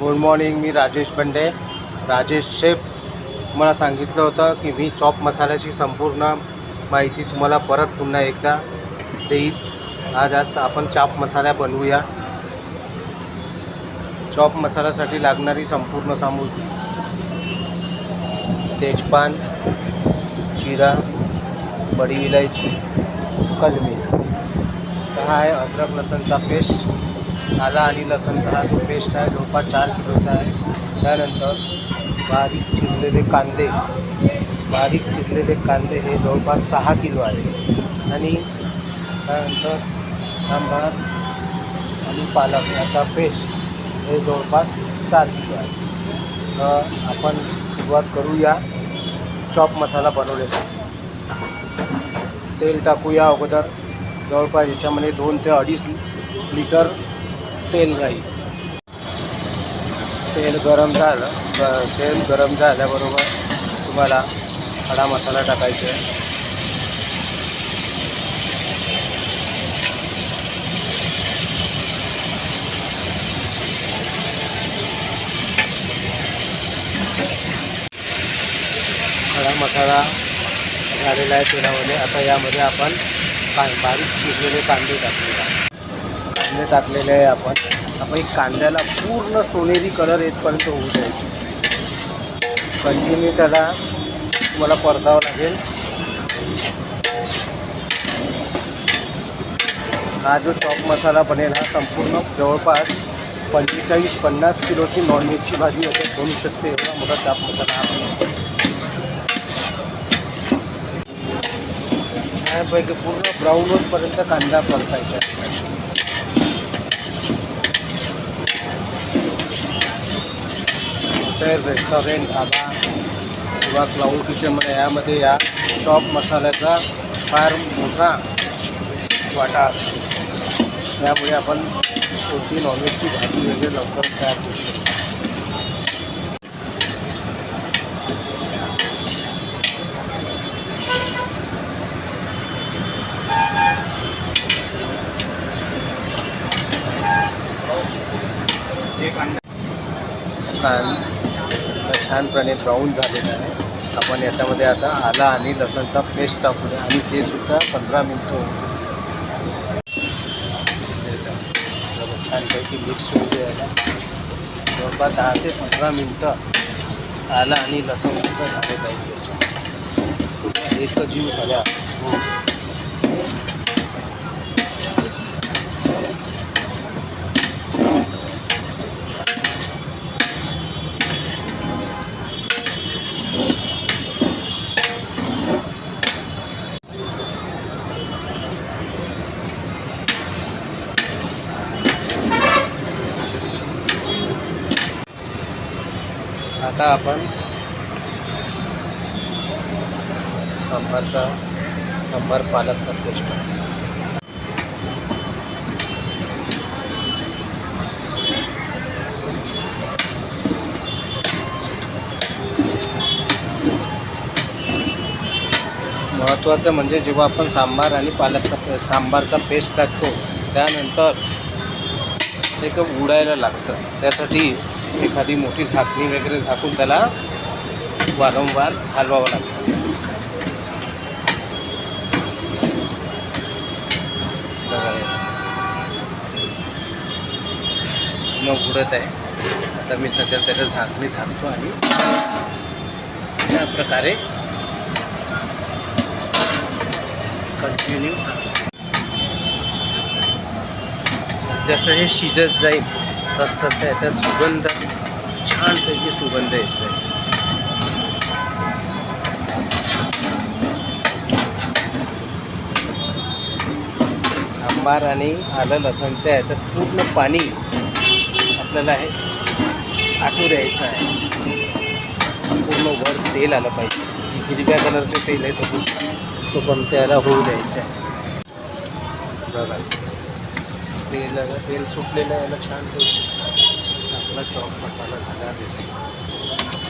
Good morning मी राजेश बंडे. Rajesh chef मला सांगितलं होतं की मी चॉप मसाल्याची संपूर्ण माहिती तुम्हाला परत पुन्हा एकदा देईल आज आज आपण चाप मसाला बनवूया. चॉप मसाल्यासाठी लागणारी संपूर्ण सामुग्री. तेजपान जिरा बडी इलायची कलमी. हा आहे अद्रक लसणचा पेस्ट आला आणि लसणचा हा जो पेस्ट आहे जवळपास चार किलोचा आहे. त्यानंतर बारीक चिरलेले कांदे. बारीक चिरलेले कांदे हे जवळपास सहा किलो आहे. आणि त्यानंतर सांबार आणि पालक याचा पेस्ट हे जवळपास चार किलो आहे. तर आपण सुरुवात करूया चॉप मसाला बनवण्यासाठी. तेल टाकूया अगोदर. जवळपास याच्यामध्ये दोन ते अडीच लिटर तेल राहील तेल गरम झालं. ग- तेल गरम झाल्याबरोबर तुम्हाला खडा मसाला टाकायचा आहे. खडा मसाला झालेला आहे तेलामध्ये. आता यामध्ये आपण बारीक शिजलेले कांदे टाकलेले आहे कांदे टाकलेले आहे आपण. आपण कांद्याला पूर्ण सोनेरी कलर येतपर्यंत होऊ द्यायचे. कंटिन्यू त्याला तुम्हाला परतावं लागेल. हा जो चॉप मसाला बनेल हा संपूर्ण जवळपास पंचेचाळीस पन्नास किलोची नॉनव्हेजची भाजी याच्यात बनू शकते एवढा मोठा चाप मसाला हा. बनवतो पूर्ण ब्राऊन होतपर्यंत कांदा परतायचा. हॉटेल रेस्टॉरंट ढाबा किंवा क्लाउड किचनमध्ये यामध्ये या टॉप मसाल्याचा फार मोठा वाटा असतो. त्यामुळे आपण कोणती नॉनव्हेजची भाजी वगैरे लवकर तयार करू शकतो. कान छानपणे ब्राऊन झालेलं आहे. आपण याच्यामध्ये आता आला आणि लसणचा पेस्ट टाकूया आणि ते सुद्धा पंधरा मिनटं होऊ छानपैकी मिक्स होऊ द्यायला जवळपास दहा ते पंधरा मिनटं आला आणि लसण सुद्धा झाले पाहिजे. याच्यात एकच जीव झाल्या हो. आता आपण सांबारचा सांबार पालकचा पेस्ट महत्त्वाचं म्हणजे जेव्हा आपण सांबार आणि पालकचा पे- सांबारचा पेस्ट टाकतो त्यानंतर ते एक उडायला लागतं. त्यासाठी एखादी मोठी झाकणी वगैरे झाकून त्याला वारंवार हलवावं लागतं. मग उडत आहे. आता मी सध्या त्याला झाकणी झाकतो आणि त्या प्रकारे कंटिन्यू जसं हे शिजत जाईल तस तसं याचा सुगंध छानपैकी सुगंध यायचा आहे. सांबार आणि आलं लसणचं याचं पूर्ण पाणी आपल्याला हे आटू द्यायचं आहे. पूर्ण वर तेल आलं पाहिजे. हिरव्या कलरचं तेल आहे तो. तो पण त्याला होऊ द्यायचं आहे. बघा. तेल तेल सुटलेलं आहे याला छान आपला चॉप मसाला झाला. देते